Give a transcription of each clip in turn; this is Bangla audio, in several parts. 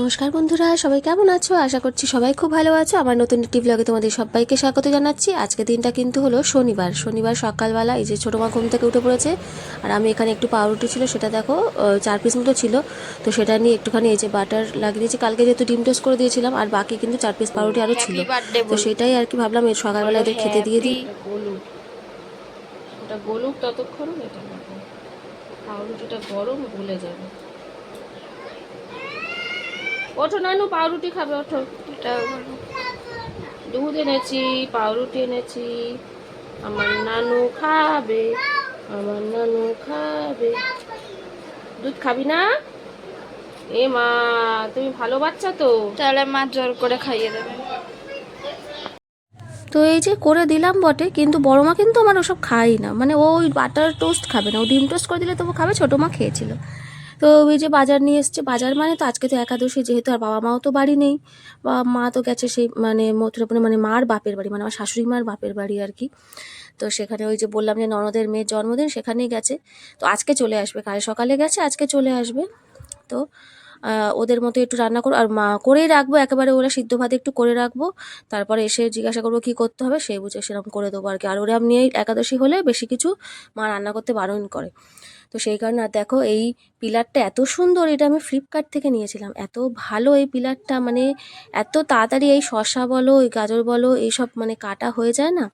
নমস্কার বন্ধুরা সবাই কেমন আছো? আশা করছি সবাই খুব ভালো আছো। আমার নতুন একটি ব্লগে তোমাদের সবাইকে স্বাগত জানাচ্ছি। আজকে দিনটা কিন্তু হলো শনিবার। শনিবার সকালবেলা এই যে ছোটো মা ঘুম থেকে উঠে পড়েছে আর আমি এখানে একটু পাউরুটি ছিল সেটা দেখো চার পিস মতো ছিল। তো সেটা নিয়ে একটুখানি এই যে বাটার লাগিয়ে দিয়েছি। কালকে যেহেতু ডিম টোস্ট করে দিয়েছিলাম আর বাকি কিন্তু চার পিস পাউরুটি আরও ছিল। তো সেটাই আর কি ভাবলাম এই সকালবেলা এদের খেতে দিয়ে দিই। গলুক ততক্ষণ পাউরুটিটা গরম গলে যাবে। ওঠো নানু পাউরুটি খাবে ওঠো। দুধ এনেছি পাউরুটি এনেছি। আমার নানু খাবে আমার নানু খাবে। দুধ খাবি না? এ মা তুমি ভালো বাচ্চা তো। তাহলে মা জোর করে খাইয়ে দেবে। তো এই যে করে দিলাম বটে কিন্তু বড় মা কিন্তু আমার ওসব খাই না। মানে ও ওই বাটার টোস্ট খাবে না। ও ডিম টোস্ট করে দিলে তবু খাবে ছোটো মা খেয়েছিল। তো ওই যে বাজার নিয়ে এসছে, বাজার মানে তো আজকে তো একাদশী, যেহেতু আর বাবা মাও তো বাড়ি নেই। বা মা তো গেছে সেই মানে মথুরাপুরে মানে মার বাপের বাড়ি মানে আমার শাশুড়ি মার বাপের বাড়ি আর কি। তো সেখানে ওই যে বললাম যে ননদের মেয়ের জন্মদিন সেখানেই গেছে। তো আজকে চলে আসবে, কাল সকালে গেছে, আজকে চলে আসবে। তো ওদের মতো একটু রান্না করো, আর মা করেই রাখব, একেবারে ওরা সিদ্ধ ভাত একটু করে রাখব। তারপরে এসে জিজ্ঞাসা করব কি করতে হবে, সেই বুঝে সেরকম করে দেবো আর কি। আর ওরা নিয়ে একাদশী হলে বেশি কিছু মা রান্না করতে বারণ করে। তো সেই কারণে, আর দেখো এই পিলারটা এত সুন্দর, এটা আমি ফ্লিপকার্ট থেকে নিয়েছিলাম। এত ভালো এই পিলারটা মানে এত তাড়াতাড়ি এই শসা বলো, এই গাজর বলো, এইসব মানে কাটা হয়ে যায় না?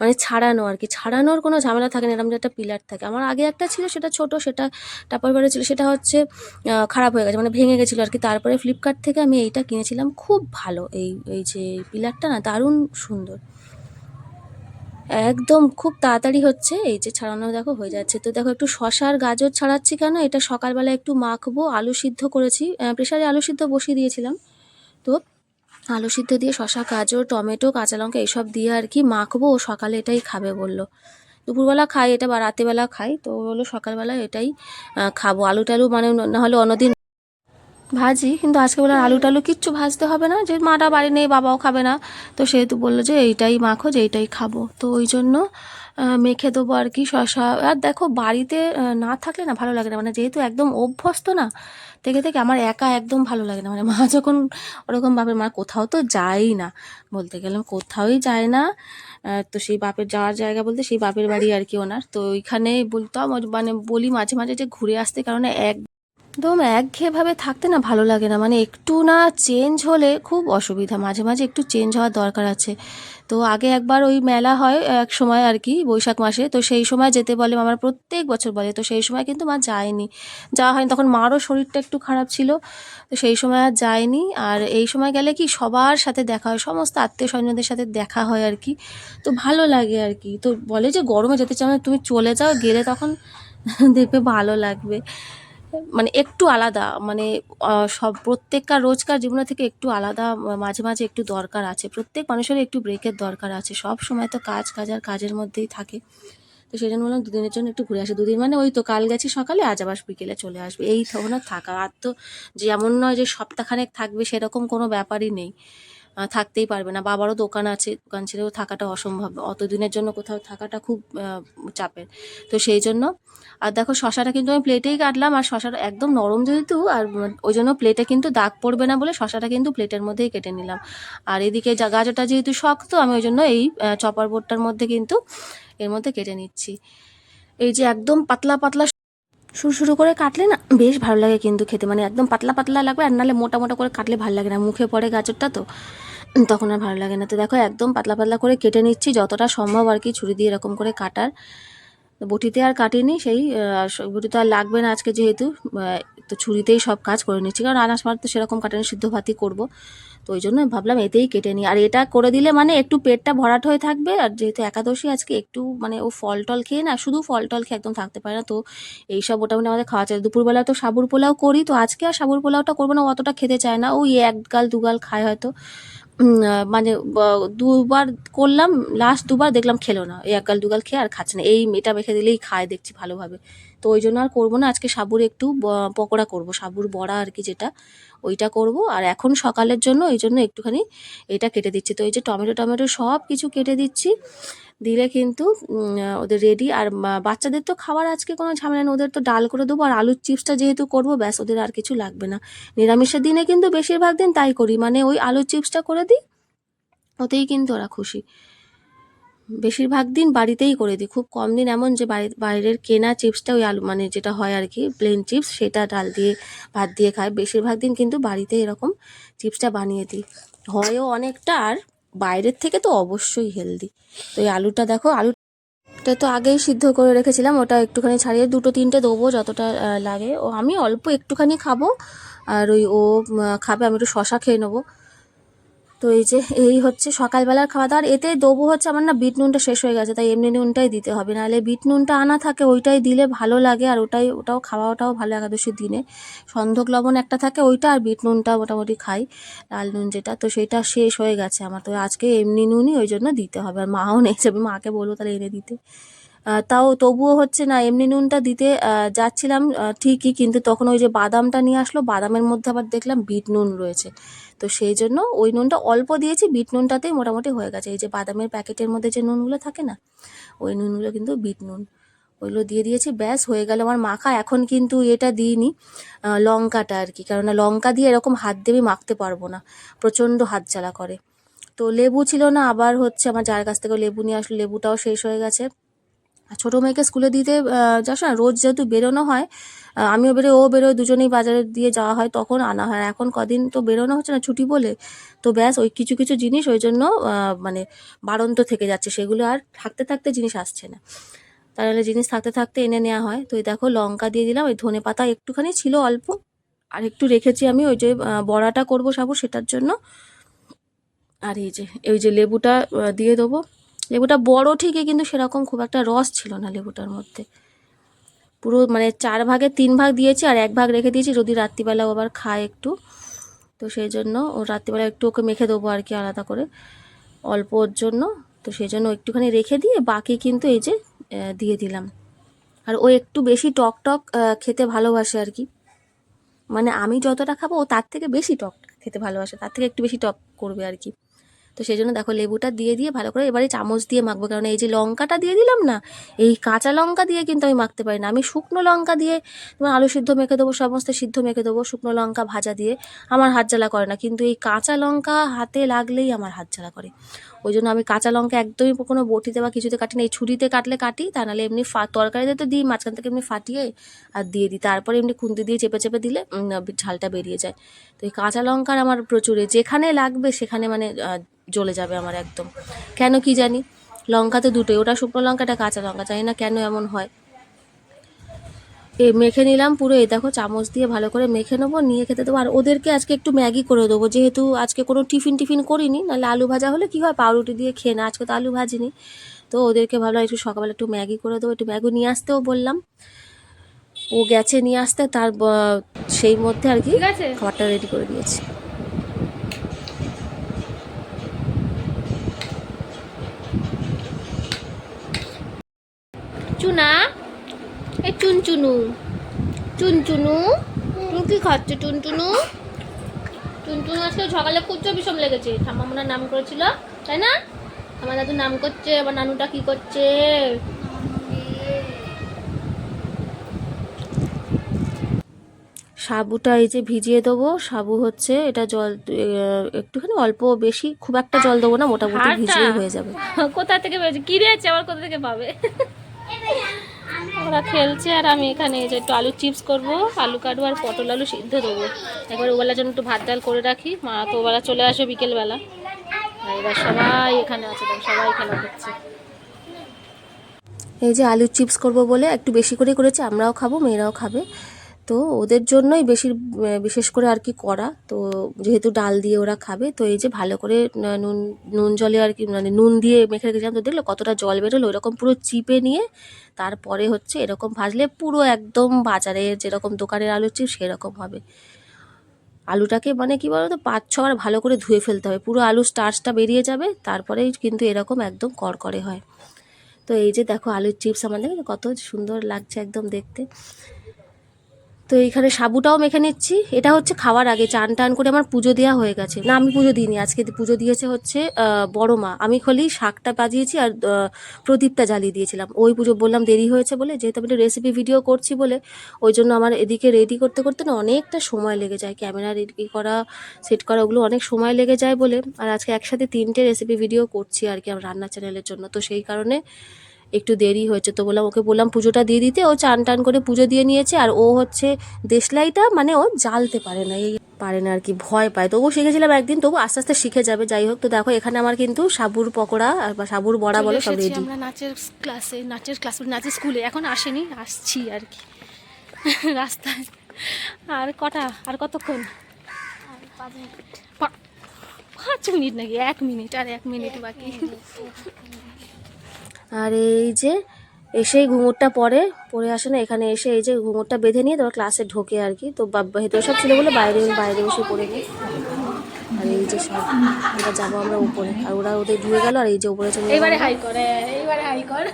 মানে ছাড়ানো আর কি। ছাড়ানোর কোনো ঝামেলা থাকে না, এরকম একটা পিলার থাকে। আমার আগে একটা ছিল, সেটা ছোট, সেটা টাপার বারে ছিল, সেটা হচ্ছে খারাপ হয়ে গেছে মানে ভেঙে গেছিল আর কি। তারপরে ফ্লিপকার্ট থেকে আমি এইটা কিনেছিলাম। খুব ভালো এই এই যে পিলারটা না, দারুণ সুন্দর। একদম খুব তাড়াতাড়ি হচ্ছে। এই যে ছাড়ানো দেখো হয়ে যাচ্ছে। তো দেখো একটু শশার গাজর ছাড়াচ্ছি কেন? এটা সকালবেলা একটু মাখবো। আলু সিদ্ধ করেছি। প্রেশারে আলু সিদ্ধ বসিয়ে দিয়েছিলাম। তো আলু সিদ্ধ দিয়ে শশা, গাজর, টমেটো, কাঁচা লঙ্কা এইসব দিয়ে আর কি মাখবো। ও সকালে এটাই খাবে বলল। দুপুরবেলা খাই এটা বা রাতেবেলা খাই। তো বলল সকালবেলা এটাই খাব। আলু টালু মানে না হলে অন্যদিন ভাজি, কিন্তু আজকে বলে আলু টালু কিচ্ছু ভাজতে হবে না, যে মাটা বাড়ি নেই, বাবাও খাবে না। তো সেহেতু বলল যে এইটাই মাখো যে এইটাই খাব। তো ওই জন্য মেখে দেবো আর কি শশা আর দেখো, বাড়িতে না থাকলে না ভালো লাগে না। মানে যেহেতু একদম অভ্যস্ত না থেকে থেকে আমার একা একদম ভালো লাগে না। মানে মা যখন ওরকম বাপের মা কোথাও তো যাই না, বলতে গেলাম কোথাওই যায় না। তো সেই বাপের যাওয়ার জায়গা বলতে সেই বাপের বাড়ি আর কি ওনার। তো ওইখানে বলতাম মানে বলি মাঝে মাঝে যে ঘুরে আসতে, কারণ এক একদম একঘেয়েভাবে থাকতে না ভালো লাগে না। মানে একটু না চেঞ্জ হলে খুব অসুবিধা। মাঝে মাঝে একটু চেঞ্জ হওয়ার দরকার আছে। তো আগে একবার ওই মেলা হয় এক সময় আর কি, বৈশাখ মাসে। তো সেই সময় যেতে বলে আমার প্রত্যেক বছর বলে। তো সেই সময় কিন্তু মা যায়নি। যাওয়া হয়নি। তখন মারও শরীরটা একটু খারাপ ছিল। তো সেই সময় আর যায়নি। আর এই সময় গেলে কি সবার সাথে দেখা হয়, সমস্ত আত্মীয় স্বজনদের সাথে দেখা হয় আর কি। তো ভালো লাগে আর কি। তো বলে যে গরমে যেতে চাও তুমি চলে যাও, গেলে তখন দেখবে ভালো লাগবে। মানে একটু আলাদা মানে সব প্রত্যেককার রোজকার জীবনে থেকে একটু আলাদা মাঝে মাঝে একটু দরকার আছে। প্রত্যেক মানুষের একটু ব্রেকের দরকার আছে। সব সময় তো কাজ কাজ আর কাজের মধ্যেই থাকে। তো সেই জন্য বললাম দুদিনের জন্য একটু ঘুরে আসি। দুদিন মানে ওই তো কাল গেছি সকালে, আজ আবার বিকেলে চলে আসবে। এই আর থাকা। আর তো যেমন নয় যে সপ্তাহখানেক থাকবে সেরকম কোনো ব্যাপারই নেই। থাকতেই পারবে না। বাবারও দোকান আছে, দোকান ছেড়েও থাকাটা অসম্ভব। অত দিনের জন্য কোথাও থাকাটা খুব চাপের। তো সেই জন্য, আর দেখো শশাটা কিন্তু আমি প্লেটেই কাটলাম, আর শশাটা একদম নরম যেহেতু, আর ওই জন্য প্লেটে কিন্তু দাগ পড়বে না বলে শশাটা কিন্তু প্লেটের মধ্যেই কেটে নিলাম। আর এদিকে গাজরটা যেহেতু শক্ত, আমি ওই জন্য এই চপার বোর্ডটার মধ্যে কিন্তু এর মধ্যে কেটে নিচ্ছি। এই যে একদম পাতলা পাতলা শুরু শুরু করে কাটলে না বেশ ভালো লাগে কিন্তু খেতে। মানে একদম পাতলা পাতলা লাগবে আর নাহলে মোটা মোটা করে কাটলে ভালো লাগে না। মুখে পড়ে গাজরটা তো তখন আর ভালো লাগে না। তো দেখো একদম পাতলা পাতলা করে কেটে নিচ্ছি। যতটা সম্ভব আর কি ছুরি দিয়ে এরকম করে কাটার। বটিতে আর কাটিনি সেই আহ, স- বটি তো আর লাগবে না আজকে যেহেতু তো ছুরিতেই সব কাজ করে নিচ্ছি। কারণ আনাস মার তো সেরকম কাটানি, সিদ্ধ ভাতই করব। তো ওই জন্য ভাবলাম এতেই কেটে নিই। আর এটা করে দিলে মানে একটু পেটটা ভরাট হয়ে থাকবে। আর যেহেতু একাদশী, আজকে একটু মানে ও ফল টল খেয়ে না, শুধু ফল টল খেয়ে একদম থাকতে পারে না। তো এইসব মোটামুটি আমাদের খাওয়া চাই দুপুরবেলা তো সাবুর পোলাও করি। তো আজকে আর সাবুর পোলাওটা করব না অতটা খেতে চায় না। ওই এক গাল দুগাল খায় হয়তো। মানে দুবার করলাম লাস্ট দুবার দেখলাম খেলো না। এই একগাল, দুগাল খেয়ে আর খাচ্ছে না। এই মেটা মেখে দিলেই খায় দেখছি ভালোভাবে। তো ওই জন্য আর করব না। আজকে সাবুর একটু পকোড়া করব। সাবুর বড়া আর কি যেটা। ওইটা করব। আর এখন সকালের জন্য ওই জন্য একটুখানি এটা কেটে দিচ্ছি। তো এই যে টমেটো টমেটো সব কিছু কেটে দিচ্ছি। দিলে কিন্তু ওদের রেডি আর বাচ্চাদের তো খাবার আজকে কোনো ঝামেলা নেই। ওদের তো ডাল করে দেবো আর আলুর চিপসটা যেহেতু করব, ব্যাস ওদের আর কিছু লাগবে না। নিরামিষের দিনে কিন্তু বেশিরভাগ দিন তাই করি। মানে ওই আলুর চিপসটা করে দিই, ওতেই কিন্তু ওরা খুশি। বেশিরভাগ দিন বাড়িতেই করে দিই। খুব কম দিন এমন যে বাইরের কেনা চিপসটা ওই আলু মানে যেটা হয় আর কি প্লেন চিপস সেটা ডাল দিয়ে, ভাত দিয়ে খায় বেশিরভাগ দিন কিন্তু বাড়িতে এরকম চিপসটা বানিয়ে দিই। হয়ও অনেকটা, আর বাইরের থেকে তো অবশ্যই হেলদি তো এই আলুটা দেখো, আলুটা তো আগেই সিদ্ধ করে রেখেছিলাম, ওটা একটুখানি ছাড়িয়ে দুটো তিনটে দেবো যতটা লাগে। ও আমি অল্প একটুখানি খাব, আর ওই ও খাবে, আমি একটু শশা খেয়ে নেব। তো এই যে, এই হচ্ছে সকালবেলার খাওয়া দাওয়ার এতে দেবো হচ্ছে আমার না বিট নুনটা শেষ হয়ে গেছে, তাই এমনি নুনটাই দিতে হবে। নাহলে বিট নুনটা আনা থাকে, ওইটাই দিলে ভালো লাগে, আর ওটাই, ওটাও খাওয়াটাও ভালো একাদশীর দিনে। সন্ধক লবণ একটা থাকে, ওইটা আর বিট নুনটা মোটামুটি খাই, লাল নুন যেটা। তো সেটা শেষ হয়ে গেছে আমার, তো আজকে এমনি নুনই ওই জন্য দিতে হবে। আর মাও নেই আমি মাকে বলব তাহলে এনে দিতে। তাও তবুও হচ্ছে না, এমনি নুনটা দিতে যাচ্ছিলাম ঠিকই, কিন্তু তখন ওই যে বাদামটা নিয়ে আসলো, বাদামের মধ্যে আবার দেখলাম বিট নুন রয়েছে। তো সেই জন্য ওই নুনটা অল্প দিয়েছি, বিট নুনটাতেই মোটামুটি হয়ে গেছে। এই যে বাদামের প্যাকেটের মধ্যে যে নুনগুলো থাকে না, ওই নুনগুলো কিন্তু বিট নুন। ওইগুলো দিয়ে দিয়েছি, ব্যাস, হয়ে গেল আমার মাখা। এখন কিন্তু এটা দিইনি লঙ্কাটা আর কি, কেননা লঙ্কা দিয়ে এরকম হাত আমি মাখতে পারব না, প্রচণ্ড হাত জ্বালা করে। তো লেবু ছিল না, আবার হচ্ছে আমার যার কাছ থেকে লেবু নিয়ে আসলো, লেবুটাও শেষ হয়ে গেছে। আর ছোটো মেয়েকে স্কুলে দিতে যাস না, রোজ যেহেতু বেরোনো হয় আমিও বেরোই, ও বেরোয়, দুজনেই বাজারে দিয়ে যাওয়া হয়, তখন আনা হয়। এখন কদিন তো বেরোনো হচ্ছে না, ছুটি বলে, তো ব্যাস ওই কিছু কিছু জিনিস ওই জন্য মানে বাড়ন্ত থেকে যাচ্ছে, সেগুলো আর থাকতে থাকতে জিনিস আসছে না। তাহলে জিনিস থাকতে থাকতে এনে নেওয়া হয়। তো এই দেখো, লঙ্কা দিয়ে দিলাম, ওই ধনে পাতা একটুখানি ছিল অল্প, আর একটু রেখেছি আমি ওই যে বড়াটা করব সাবু, সেটার জন্য। আর এই যে ওই যে লেবুটা দিয়ে দেবো। লেবুটা বড় ঠিকই, কিন্তু সেরকম খুব একটা রস ছিল না লেবুটার মধ্যে। পুরো মানে চার ভাগে তিন ভাগ দিয়েছি আর এক ভাগ রেখে দিয়েছি, যদি রাত্রিবেলা আবার খায় একটু। তো সেই জন্য ও রাত্রিবেলা একটু ওকে মেখে দেবো আর কি আলাদা করে, অল্প ওর জন্য। তো সেই জন্য একটুখানি রেখে দিয়ে বাকি কিন্তু এই যে দিয়ে দিলাম। আর ও একটু বেশি টক টক খেতে ভালোবাসে আর কি। মানে আমি যতটা খাব ও তার থেকে বেশি টক খেতে ভালোবাসে, তার থেকে একটু বেশি টক করবে আর কি। তো সেই জন্য দেখো লেবুটা দিয়ে দিয়ে ভালো করে এবারে চামচ দিয়ে মাখবো। কারণ এই যে লঙ্কাটা দিয়ে দিলাম না, এই কাঁচা লঙ্কা দিয়ে কিন্তু আমি মাখতে পারি না। আমি শুকনো লঙ্কা দিয়ে তোমার আলু সিদ্ধ মেখে দেবো, সমস্ত সিদ্ধ মেখে দেবো শুকনো লঙ্কা ভাজা দিয়ে। আমার হাত জ্বালা করে না, কিন্তু এই কাঁচা লঙ্কা হাতে লাগলেই আমার হাত জ্বালা করে। ওই জন্য আমি কাঁচা লঙ্কা একদমই কোনো বটিতে বা কিছুতে কাটি না এই ছুরিতে কাটলে কাটি, তা নাহলে এমনি তরকারিতে তো দিই, মাঝখান থেকে এমনি ফাটিয়ে আর দিয়ে দিই। তারপরে এমনি খুন্তি দিয়ে চেপে চেপে দিলে ঝালটা বেরিয়ে যায়। তো এই কাঁচা লঙ্কার আমার প্রচুরে যেখানে লাগবে সেখানে মানে জ্বলে যাবে আমার একদম। কেন কি জানি? লঙ্কা তো দুটোই, ওটা শুকনো লঙ্কাটা কাঁচা লঙ্কা, জানি না কেন এমন হয়। মেখে নিলাম পুরো এই দেখো চামচ দিয়ে ভালো করে মেখে নেব নিয়ে খেতে দেবো। আর ওদেরকে আজকে একটু ম্যাগি করে দেবো যেহেতু আজকে কোনো টিফিন টিফিন করিনি নাহলে আলু ভাজা হলে কী হয় পাউরুটি দিয়ে খেয়ে না আজকে তো আলু ভাজিনি। তো ওদেরকে ভাবলাম একটু সকালবেলা একটু ম্যাগি করে দেবো একটু ম্যাগি নিয়ে আসতেও বললাম। ও গেছে নিয়ে আসতে তার সেই মধ্যে আর কি খাবারটা রেডি করে দিয়েছি। চুনা? এই চুনচুনু। চুনচুনু? তুমি কি খাচ্ছ টুনটুনু টুনটুনু আজকে সকালে কুচো বিষম লেগেছে। ঠাম্মা মনে নাম করেছিল তাই না? আমার দাদু নাম করছে আবার নানুটা কি করছে? সাবুটা এই যে ভিজিয়ে দেবো। সাবু হচ্ছে এটা জল একটুখানি অল্প বেশি খুব একটা জল দেবো না মোটামুটি? ভিজিয়ে হয়ে যাবে। কোথা থেকে কি রেছে আবার কোথা থেকে পাবে? ওরা খেলছে আর আমি এখানে যে একটু আলু চিপস করব, আলু কাটবো আর পটল আলু সিদ্ধ দেবো। একবার ওবেলার জন্য একটু ভাত ডাল করে রাখি, মা তো ওবেলা চলে আসে বিকেলবেলা। এবার সবাই এখানে আছে সবাই খেলা করছে। এই যে আলু চিপস করব বলে একটু বেশি করে করেছে, আমরাও খাব, মেয়েরাও খাবে। তো ওদের জন্যই বেশি বিশেষ করে আর কি করা। তো যেহেতু ডাল দিয়ে ওরা খাবে, তো এই যে ভালো করে নুন নুন জলে আর কি মানে নুন দিয়ে মেখে রেখেছিলাম তো দেখল কতটা জল বেরোলো। এরকম পুরো চিপে নিয়ে তারপরে হচ্ছে এরকম ভাজলে পুরো একদম বাজারে যেরকম দোকানের আলুর চিপ সেরকম হবে। আলুটাকে মানে কি বলতো, পাঁচ ছবার ভালো করে ধুয়ে ফেলতে হবে। পুরো আলু স্টার্চটা বেরিয়ে যাবে তারপরেই কিন্তু এরকম একদম করকরে হয়। তো এই যে দেখো আলুর চিপস আমাদের, কত সুন্দর লাগছে একদম দেখতে। তো এইখানে সাবুটাও মেখে নিচ্ছি। এটা হচ্ছে খাওয়ার আগে চান টান করে আমার পুজো দেওয়া হয়ে গেছে। না, আমি পুজো দিইনি, আজকে পুজো দিয়েছে হচ্ছে বড় মা। আমি খালি শাকটা বাজিয়েছি আর প্রদীপটা জ্বালিয়ে দিয়েছিলাম। ওই পুজো বললাম দেরি হয়েছে বলে, যেহেতু আমি একটা রেসিপি ভিডিও করছি বলে, ওই জন্য আমার এদিকে রেডি করতে করতে না অনেকটা সময় লেগে যায়। ক্যামেরা রেডি করা সেট করা, ওগুলো অনেক সময় লেগে যায় বলে। আর আজকে একসাথে তিনটে রেসিপি ভিডিও করছি আর কি আমার রান্না চ্যানেলের জন্য। তো সেই কারণে একটু দেরি হয়েছে তো বললাম ওকে বললাম পুজোটা দিয়ে দিতে। ও চান টান করে পুজো দিয়ে নিয়েছে আর ও হচ্ছে দেশলাইটা মানে ও জ্বালতে পারে না এই পারে না আর কি ভয় পায়। তবুও শিখেছিলাম একদিন তবু আস্তে আস্তে শিখে যাবে যাই হোক। তো দেখো এখানে আমার কিন্তু সাবুর পকোড়া আর বা সাবুর বড়া বলো সব রেডি আমরা নাচের ক্লাসে নাচের ক্লাস নাচের স্কুলে এখন আসেনি আসছি আর কি। রাস্তায়। আর কটা আর কতক্ষণ? পাঁচ মিনিট নাকি? এক মিনিট আর এক মিনিট বাকি। আর এই যে, এসেই ঘুঙুরটা পরে পরে আসে না, এখানে এসে এই যে ঘুঙুরটা বেঁধে নিয়ে তারপর ক্লাসে ঢোকে আর কি। তো ভেতরে সব ছিল বলে বাইরে বাইরে বসে পড়ে নিই আর এই যে সব, আমরা যাব আমরা উপরে। আর ওরা ওদের দিয়ে গেল, আর এই যে উপরে চলে যাব এইবারে হাই করে এইবারে হাই কর।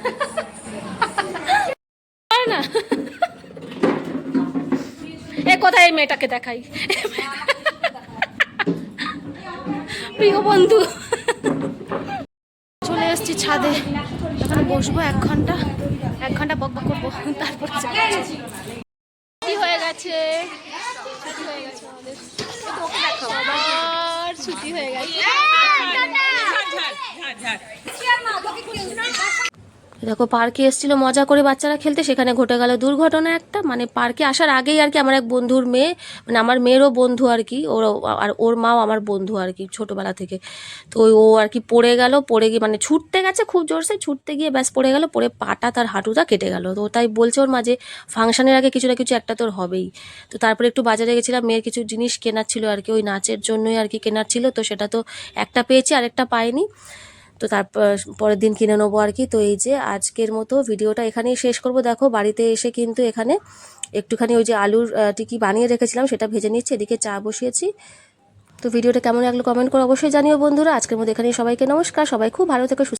এ, কোথায় এই মেয়েটাকে দেখাই? প্রিয় বন্ধু, চলে এসেছি ছাদে। বসবো এক ঘণ্টা এক ঘণ্টা বক বক করব তারপর ছুটি হয়ে গেছে। ছুটি হয়ে গেছে দেখো, পার্কে এসেছিল মজা করে বাচ্চারা খেলতে, সেখানে ঘটে গেল দুর্ঘটনা একটা। মানে পার্কে আসার আগেই আর কি আমার এক বন্ধুর মেয়ে মানে আমার মেয়েরও বন্ধু আর কি ওর আর ওর মাও আমার বন্ধু আর কি ছোটোবেলা থেকে। তো ও আর কি পড়ে গেল, পড়ে গিয়ে মানে ছুটতে গেছে খুব জোরসে, ছুটতে গিয়ে ব্যাস পড়ে গেল, পড়ে পাটা তার হাঁটুটা কেটে গেল। তো তাই বলছে ওর মাঝে ফাংশনের আগে কিছু না কিছু একটা তোর হবেই। তো তারপরে একটু বাজারে গেছিলাম, মেয়ের কিছু জিনিস কেনার ছিল আর কি, ওই নাচের জন্যই আর কি কেনার ছিল, তো সেটা তো একটা পেয়েছি, আরেকটা পাইনি। তো তারপর পরের দিন কিনে নেব আর কি। তো এই যে আজকের মতো ভিডিওটা এখানেই শেষ করব। দেখো, বাড়িতে এসে কিন্তু এখানে একটুখানি ওই যে আলুর টিকি বানিয়ে রেখেছিলাম, সেটা ভেজে নিচ্ছি, এদিকে চা বসিয়েছি। তো ভিডিওটা কেমন লাগল কমেন্ট করে অবশ্যই জানিও বন্ধুরা। আজকের মধ্যে এখানে সবাইকে নমস্কার। সবাই খুব ভালো থেকে